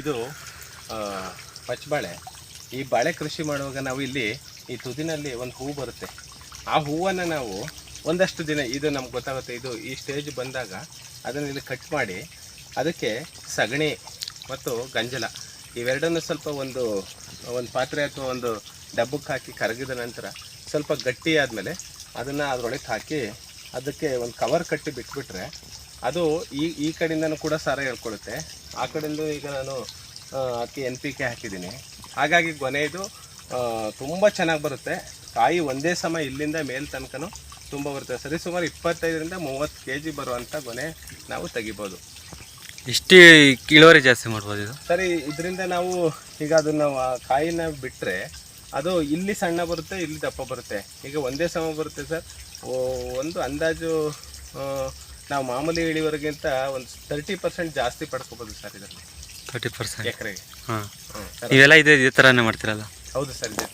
ಇದು ಪಚ್ಚಬಾಳೆ ಈ ಬಾಳೆ ಕೃಷಿ ಮಾಡುವಾಗ ನಾವು ಇಲ್ಲಿ ಈ ತುದಿನಲ್ಲಿ ಒಂದು ಹೂ ಬರುತ್ತೆ. ಆ ಹೂವನ್ನು ನಾವು ಒಂದಷ್ಟು ದಿನ, ಇದು ನಮ್ಗೆ ಗೊತ್ತಾಗುತ್ತೆ, ಇದು ಈ ಸ್ಟೇಜ್ ಬಂದಾಗ ಅದನ್ನು ಇಲ್ಲಿ ಕಟ್ ಮಾಡಿ ಅದಕ್ಕೆ ಸಗಣಿ ಮತ್ತು ಗಂಜಲ. ಇವೆರಡನ್ನು ಸ್ವಲ್ಪ ಒಂದು ಒಂದು ಪಾತ್ರೆ ಅಥವಾ ಒಂದು ಡಬ್ಬಕ್ಕೆ ಹಾಕಿ ಕರಗಿದ ನಂತರ ಸ್ವಲ್ಪ ಗಟ್ಟಿ ಆದಮೇಲೆ ಅದನ್ನು ಅದರೊಳಗೆ ಹಾಕಿ ಅದಕ್ಕೆ ಒಂದು ಕವರ್ ಕಟ್ಟಿ ಬಿಟ್ಬಿಟ್ರೆ ಅದು ಈ ಈ ಕಡೆಯಿಂದನೂ ಕೂಡ ಸಾರ ಹೇಳ್ಕೊಳುತ್ತೆ. ಆ ಕಡೆಯಿಂದ ಈಗ ನಾನು ಅಕ್ಕಿ ಎನ್ ಪಿ ಕೆ ಹಾಕಿದ್ದೀನಿ. ಹಾಗಾಗಿ ಗೊನೆ ಇದು ತುಂಬ ಚೆನ್ನಾಗಿ ಬರುತ್ತೆ. ಕಾಯಿ ಒಂದೇ ಸಮ ಇಲ್ಲಿಂದ ಮೇಲ್ ತನಕನೂ ತುಂಬ ಬರುತ್ತೆ. ಸರಿ ಸುಮಾರು ಇಪ್ಪತ್ತೈದರಿಂದ ಮೂವತ್ತು ಕೆ ಜಿ ಬರುವಂಥ ಗೊನೆ ನಾವು ತೆಗಿಬೋದು. ಇಷ್ಟು ಇಳುವರಿ ಜಾಸ್ತಿ ಮಾಡ್ಬೋದು ಇದು? ಸರಿ ಇದರಿಂದ ನಾವು ಈಗ ಅದನ್ನು ಕಾಯಿನ ಬಿಟ್ಟರೆ ಅದು ಇಲ್ಲಿ ಸಣ್ಣ ಬರುತ್ತೆ ಇಲ್ಲಿ ದಪ್ಪ ಬರುತ್ತೆ. ಈಗ ಒಂದೇ ಸಮ ಬರುತ್ತೆ ಸರ್. ಒಂದು ಅಂದಾಜು ನಾವು ಮಾಮೂಲಿ ಇಳಿವರೆಗಿಂತ ಒಂದು ತರ್ಟಿ ಪರ್ಸೆಂಟ್ ಜಾಸ್ತಿ ಪಡ್ಕೋಬೋದು ಸರ್ ಇದರಲ್ಲಿ. ತರ್ಟಿ ಪರ್ಸೆಂಟ್ ಎಕರೆಗೆ. ಹಾಂ. ಇವೆಲ್ಲ ಇದೆ ಇದೇ ಥರನೇ ಮಾಡ್ತೀರಲ್ಲ? ಹೌದು ಸರ್ ಇದೆ